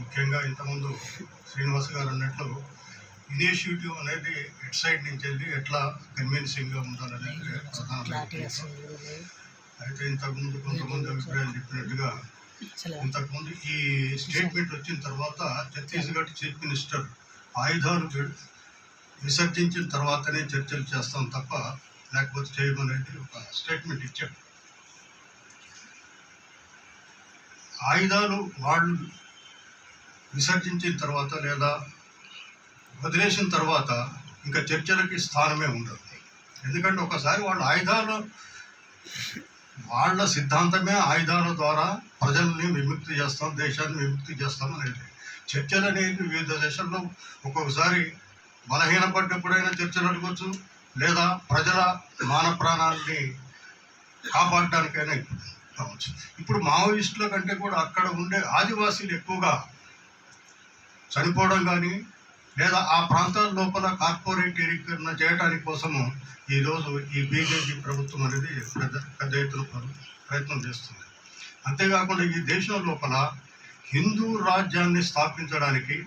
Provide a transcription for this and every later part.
ముఖ్యంగా ఇంతకుముందు శ్రీనివాస్ గారు అన్నట్లు ఇనిషియేటివ్ అనేది ఎట్ సైడ్ నుంచి వెళ్ళి ఎట్లా కన్విన్సింగ్గా ఉండాలనేది ప్రధాన అయితే ఇంతకుముందు కొంతమంది అభిప్రాయాలు చెప్పినట్టుగా ఇంతకుముందు ఈ స్టేట్మెంట్ వచ్చిన తర్వాత ఛత్తీస్గఢ్ చీఫ్ మినిస్టర్ ఆయుధాలు విసర్జించిన తర్వాతనే చర్చలు చేస్తాం తప్ప లేకపోతే చేయమనేది ఒక స్టేట్మెంట్ ఇచ్చాడు ఆయుధాలు వాళ్ళు విసర్జించిన తర్వాత లేదా వదిలేసిన తర్వాత ఇంకా చర్చలకి స్థానమే ఉండదు. ఎందుకంటే ఒకసారి వాళ్ళ ఆయుధాలు వాళ్ళ సిద్ధాంతమే ఆయుధాల ద్వారా ప్రజల్ని విముక్తి చేస్తాం దేశాన్ని విముక్తి చేస్తాం అనేది. చర్చలు అనేది వివిధ దేశాల్లో ఒక్కొక్కసారి బలహీనపడ్డప్పుడైనా చర్చలు అడగవచ్చు లేదా ప్రజల మాన ప్రాణాలని కాపాడడానికైనా ఇప్పుడు కావచ్చు. ఇప్పుడు మావోయిస్టుల కంటే కూడా అక్కడ ఉండే ఆదివాసీలు ఎక్కువగా చనిపోవడం కానీ లేదా ఆ ప్రాంతాల లోపల కార్పొరేటీకరణ చేయడానికి కోసము ఈరోజు ఈ బీజేపీ ప్రభుత్వం అనేది పెద్ద పెద్ద ఎత్తున ప్రయత్నం చేస్తుంది. అంతేకాకుండా ఈ దేశం లోపల హిందూ రాజ్యాన్ని స్థాపించడానికి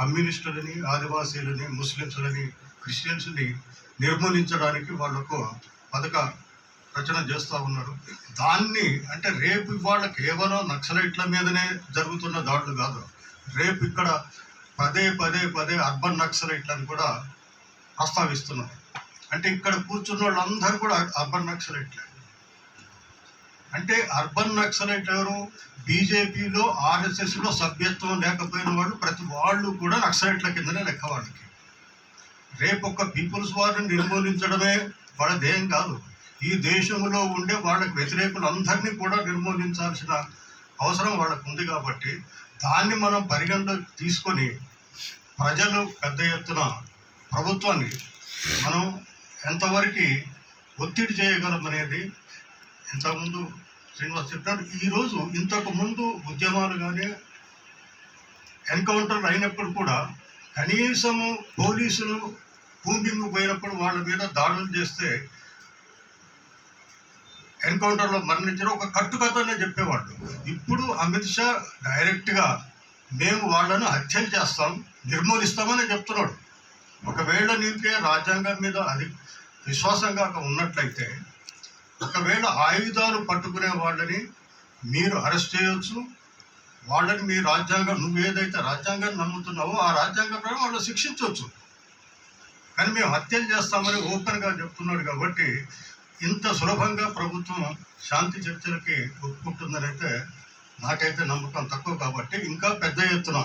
కమ్యూనిస్టులని ఆదివాసీలని ముస్లింస్లని క్రిస్టియన్స్ని నిర్మూలించడానికి వాళ్ళకు పథక రచన చేస్తూ ఉన్నారు. దాన్ని అంటే రేపు ఇవాళ కేవలం నక్సలైట్ల మీదనే జరుగుతున్న దాడులు కాదు. రేపు ఇక్కడ పదే పదే పదే అర్బన్ నక్సలైట్లను కూడా ప్రస్తావిస్తున్నారు. అంటే ఇక్కడ కూర్చున్న వాళ్ళందరూ కూడా అర్బన్ నక్సలైట్లే. అంటే అర్బన్ నక్సలైట్ ఎవరు? బీజేపీలో ఆర్ఎస్ఎస్లో సభ్యత్వం లేకపోయిన వాళ్ళు ప్రతి వాళ్ళు కూడా నక్సలైట్ల కిందనే లెక్క వాళ్ళకి. రేపు ఒక పీపుల్స్ వారిని నిర్మూలించడమే వాళ్ళ ధ్యేయం కాదు. ఈ దేశంలో ఉండే వాళ్ళకి వ్యతిరేకులందరినీ కూడా నిర్మూలించాల్సిన అవసరం వాళ్ళకు ఉంది కాబట్టి దాన్ని మనం పరిగణలోకి తీసుకొని ప్రజలు పెద్ద ఎత్తున ప్రభుత్వాన్ని మనం ఎంతవరకు ఒత్తిడి చేయగలం అనేది ఇంతకుముందు శ్రీనివాస్ చెప్పినట్టు ఈరోజు ఇంతకుముందు ఉద్యమాలు కానీ ఎన్కౌంటర్లు అయినప్పుడు కూడా కనీసము పోలీసులు భూమికి పోయినప్పుడు వాళ్ళ మీద దాడులు చేస్తే ఎన్కౌంటర్లో మరణించిన ఒక కట్టుకథనే చెప్పేవాళ్ళు. ఇప్పుడు అమిత్ షా డైరెక్ట్గా మేము వాళ్ళను హత్యలు చేస్తాం నిర్మూలిస్తామని చెప్తున్నాడు. ఒకవేళ నీకే రాజ్యాంగం మీద అది కాక ఉన్నట్లయితే ఒకవేళ ఆయుధాలు పట్టుకునే వాళ్ళని మీరు అరెస్ట్ చేయొచ్చు. వాళ్ళని మీ రాజ్యాంగం నువ్వు ఏదైతే రాజ్యాంగాన్ని నమ్ముతున్నావో ఆ రాజ్యాంగం ప్రకారం వాళ్ళు శిక్షించవచ్చు కానీ మేము హత్యలు చేస్తామని ఓపెన్గా చెప్తున్నాడు కాబట్టి ఇంత సులభంగా ప్రభుత్వం శాంతి చర్చలకి ఒప్పుకుంటుందనైతే నాకైతే నమ్మకం తక్కువ కాబట్టి ఇంకా పెద్ద ఎత్తున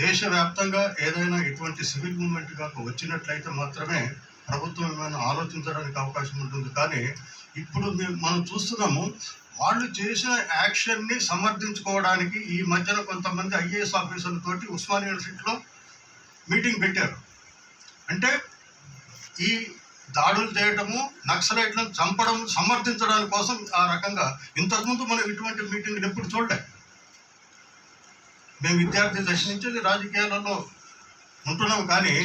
దేశవ్యాప్తంగా ఏదైనా ఇటువంటి సివిల్ మూమెంట్ కాక వచ్చినట్లయితే మాత్రమే ప్రభుత్వం ఏమైనా ఆలోచించడానికి అవకాశం ఉంటుంది. కానీ ఇప్పుడు మేము మనం చూస్తున్నాము వాళ్ళు చేసిన యాక్షన్ని సమర్థించుకోవడానికి ఈ మధ్యన కొంతమంది ఐఏఎస్ ఆఫీసర్లతోటి ఉస్మాన్ యూనివర్సిటీలో మీటింగ్ పెట్టారు. అంటే ఈ దాడులు చేయటము నక్సలైట్లను చంపడం సమర్థించడానికి కోసం ఆ రకంగా ఇంతకుముందు మనం ఇటువంటి మీటింగ్లు ఎప్పుడు చూడలే. మేము విద్యార్థి దశ నుంచి రాజకీయాలలో ఉంటున్నాం కానీ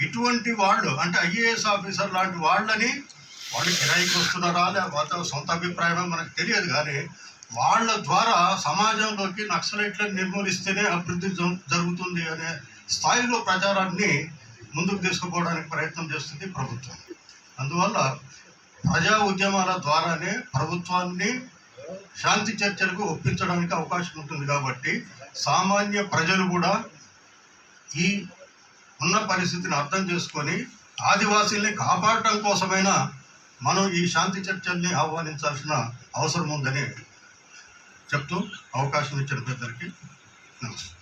ఇటువంటి వాళ్ళు అంటే ఐఏఎస్ ఆఫీసర్ లాంటి వాళ్ళని వాళ్ళు కిరాయికి వస్తున్నారా లేకపోతే సొంత అభిప్రాయమే మనకు తెలియదు కానీ వాళ్ళ ద్వారా సమాజంలోకి నక్సలైట్లను నిర్మూలిస్తేనే అభివృద్ధి జరుగుతుంది అనే స్థాయిలో ప్రచారాన్ని ముందుకు తీసుకుపోవడానికి ప్రయత్నం చేస్తుంది ప్రభుత్వం. అందువల్ల ప్రజా ఉద్యమాల ద్వారానే ప్రభుత్వాన్ని శాంతి చర్చలకు ఒప్పించడానికి అవకాశం ఉంటుంది కాబట్టి సామాన్య ప్రజలు కూడా ఈ ఉన్న పరిస్థితిని అర్థం చేసుకొని ఆదివాసీల్ని కాపాడటం కోసమైనా మనం ఈ శాంతి చర్చల్ని ఆహ్వానించాల్సిన అవసరం ఉందని చెప్తూ అవకాశం ఇచ్చిన పెద్దలకి నమస్తే